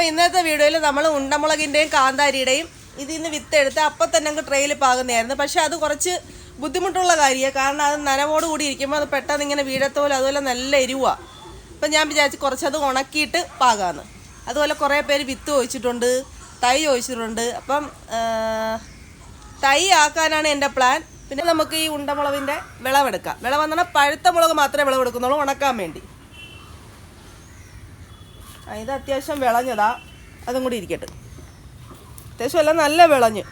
അപ്പോൾ ഇന്നത്തെ വീഡിയോയിൽ നമ്മൾ ഉണ്ടമുളകിന്റെയും കാന്താരിയുടെയും ഇതിൽ നിന്ന് വിത്ത് എടുത്ത് അപ്പം തന്നെ അങ്ങ് ട്രെയിൽ പാകുന്നതായിരുന്നു. പക്ഷേ അത് കുറച്ച് ബുദ്ധിമുട്ടുള്ള കാര്യമാണ്. കാരണം അത് നനവോട് കൂടി ഇരിക്കുമ്പോൾ അത് പെട്ടെന്ന് ഇങ്ങനെ വീഴത്തോലും അതുപോലെ നല്ല എരിവാണ് അപ്പം ഞാൻ വിചാരിച്ച് കുറച്ചത് ഉണക്കിയിട്ട് പാകാന്ന്. അതുപോലെ കുറേ പേര് വിത്ത് ചോദിച്ചിട്ടുണ്ട് തൈ ചോദിച്ചിട്ടുണ്ട്. അപ്പം തൈ ആക്കാനാണ് എന്റെ പ്ലാൻ. പിന്നെ നമുക്ക് ഈ ഉണ്ടമുളകിന്റെ വിളവെടുക്കാം. വിളവെന്ന് പറഞ്ഞാൽ പഴുത്ത മുളക് മാത്രമേ വിളവെടുക്കുന്നുള്ളൂ ഉണക്കാൻ വേണ്ടി. ഇത് അത്യാവശ്യം വിളഞ്ഞതാ. അതും കൂടി ഇരിക്കട്ടെ. അത്യാവശ്യം എല്ലാം നല്ല വിളഞ്ഞ്.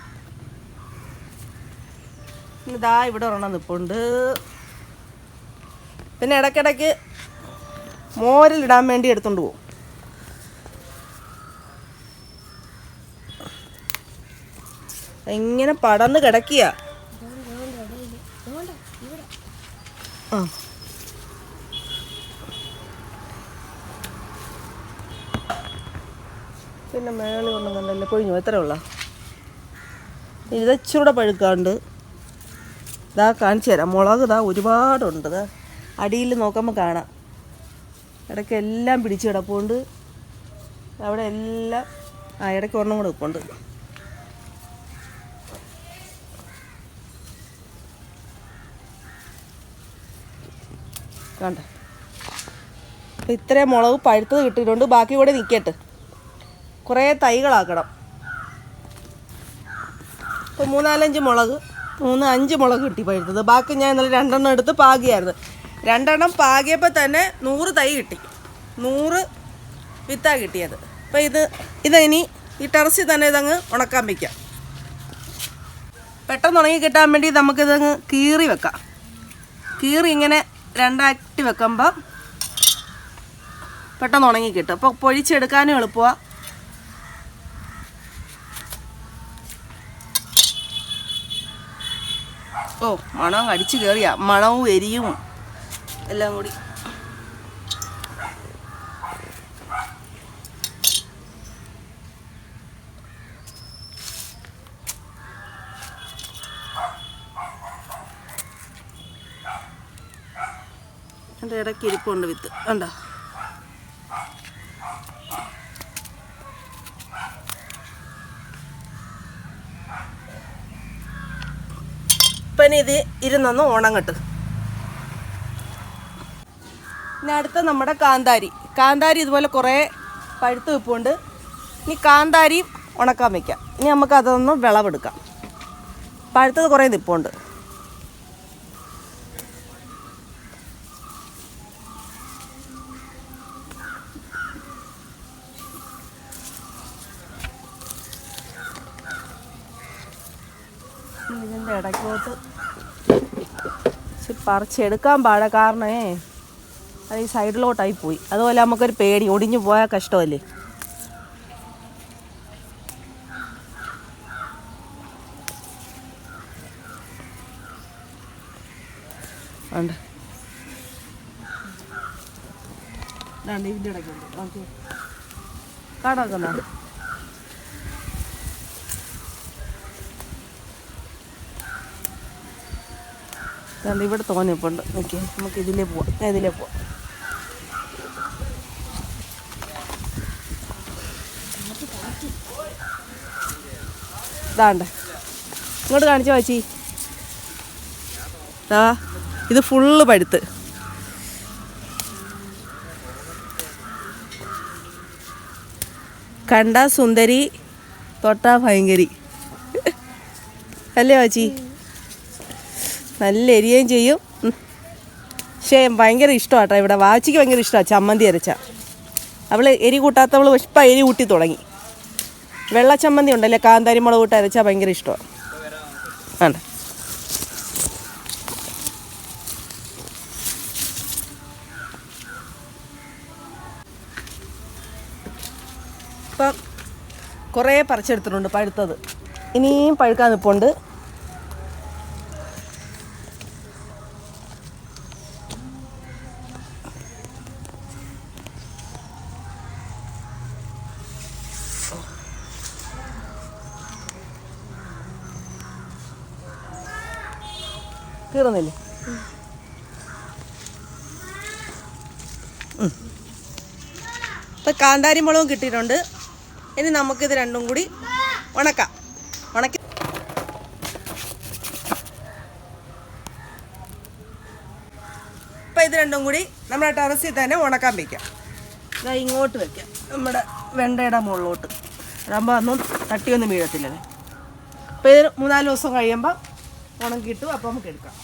ഇതാ ഇവിടെ ഒരെണ്ണം നിപ്പുണ്ട്. പിന്നെ ഇടയ്ക്കിടയ്ക്ക് മോരിലിടാൻ വേണ്ടി എടുത്തോണ്ട് പോകും. ഇങ്ങനെ പടന്ന് കിടക്കുക ആ. പിന്നെ മേളി ഒന്നും കണ്ടല്ലേ പൊഴിഞ്ഞു എത്ര ഉള്ള? ഇത് പഴുക്കാണ്ട്. ഇതാ കാണിച്ചു തരാം മുളക് ഇതാ ഒരുപാടുണ്ട് ഇതാ അടിയിൽ നോക്കുമ്പോൾ കാണാം. ഇടയ്ക്ക് എല്ലാം പിടിച്ച് കിടപ്പുണ്ട്. അവിടെ എല്ലാം ആ ഇടയ്ക്ക് ഒരെണ്ണം കൂടെ വെക്കുന്നുണ്ട് കണ്ട? ഇത്രയും മുളക് പഴുത്തത് കിട്ടിയിട്ടുണ്ട് ബാക്കി കൂടെ നിൽക്കട്ടെ. കുറേ തൈകളാക്കണം. ഇപ്പോൾ മൂന്നാലഞ്ച് മുളക് മൂന്ന് അഞ്ച് മുളക് കിട്ടി പഴുത്തത് ബാക്കി ഞാൻ ഇന്നലെ രണ്ടെണ്ണം എടുത്ത് പാകിയായിരുന്നു. രണ്ടെണ്ണം പാകിയപ്പോൾ തന്നെ നൂറ് തൈ കിട്ടി. നൂറ് വിത്താ കിട്ടിയത്. അപ്പോൾ ഇത് ഇതിനി ഈ ടെറസിൽ തന്നെ ഇതങ്ങ് ഉണക്കാൻ വയ്ക്കാം പെട്ടെന്ന് ഉണങ്ങി കിട്ടാൻ വേണ്ടി നമുക്കിതങ്ങ് കീറി വെക്കാം. കീറി ഇങ്ങനെ രണ്ടാക്കി വെക്കുമ്പോൾ പെട്ടെന്ന് ഉണങ്ങി കിട്ടും. അപ്പോൾ പൊഴിച്ചെടുക്കാനും എളുപ്പമാണ് ഓ മണം അടിച്ചു കയറിയ മണവും എരിയും. എല്ലാം കൂടി. എന്റെ ഇടയ്ക്ക് ഇരിപ്പുണ്ട് വിത്ത്. കണ്ടോ? ഇത് ഇരുന്നൊന്ന് ഉണങ്ങട്ട് ഇനി അടുത്ത നമ്മുടെ കാന്താരി. കാന്താരി ഇതുപോലെ കുറേ പഴുത്ത് വെപ്പുണ്ട്. ഇനി കാന്താരി ഉണക്കാൻ വെക്കാം. ഇനി നമുക്ക് അതൊന്ന് വിളവെടുക്കാം. പഴുത്തത് കുറേ നിപ്പുണ്ട്. ഇതിന്റെ ഇടയ്ക്കോട്ട് പറിച്ചെടുക്കാൻ പാട കാരണേ. അത് ഈ സൈഡിലോട്ടായി പോയി. അതുപോലെ നമുക്കൊരു പേടി ഒടിഞ്ഞു പോയാൽ കഷ്ടമല്ലേ? ഉണ്ട് ഇതിന്റെ ഇടയ്ക്കുണ്ട് ഓക്കെ. ദാണ്ട് ഇവിടെ തോന്നിയപ്പോണ്ട് ഓക്കെ നമുക്ക് ഇതിലേ പോവാം. ഇതിലേ പോവാം. ഇതാണ്ട് ഇങ്ങോട്ട് കാണിച്ചോ ചേച്ചി. ദാ ഇത് ഫുള്ള് പഴുത്ത്. കണ്ട സുന്ദരി തൊട്ടാ ഭയങ്കരി. അല്ലേ ചേച്ചി? നല്ല എരിയുകയും ചെയ്യും. പക്ഷേ ഭയങ്കര ഇഷ്ടമാട്ടോ ഇവിടെ. വാച്ചിക്ക് ഭയങ്കര ഇഷ്ടമാണ് ചമ്മന്തി അരച്ച. അവൾ എരി കൂട്ടാത്തവൾ ഇപ്പം എരി കൂട്ടി തുടങ്ങി. വെള്ള ചമ്മന്തി ഉണ്ടല്ലേ കാന്താരി മുളക് കൂട്ട് അരച്ചാൽ ഭയങ്കര ഇഷ്ടമാണ് ആണ് ഇപ്പം കുറേ പറിച്ചെടുത്തിട്ടുണ്ട് പഴുത്തത്. ഇനിയും പഴുക്കാൻ നിൽപ്പുണ്ട് തീർന്നില്ലേ? ഇപ്പം കാന്താരി മുളകും കിട്ടിയിട്ടുണ്ട്. ഇനി നമുക്കിത് രണ്ടും കൂടി ഉണക്കാം. ഉണക്കി ഇപ്പം ഇത് രണ്ടും കൂടി നമ്മുടെ ടെറസിൽ തന്നെ ഉണക്കാൻ വെക്കാം. ഇതാ ഇങ്ങോട്ട് വെക്കാം. നമ്മുടെ വെണ്ടയുടെ മുകളിലോട്ട്. അതാകുമ്പോൾ അതൊന്നും തട്ടിയൊന്നും വീഴത്തില്ലല്ലേ. അപ്പോൾ ഇത് മൂന്നാൽ ദിവസം കഴിയുമ്പോൾ ഉണക്കിയിട്ടു അപ്പോൾ നമുക്ക് എടുക്കാം.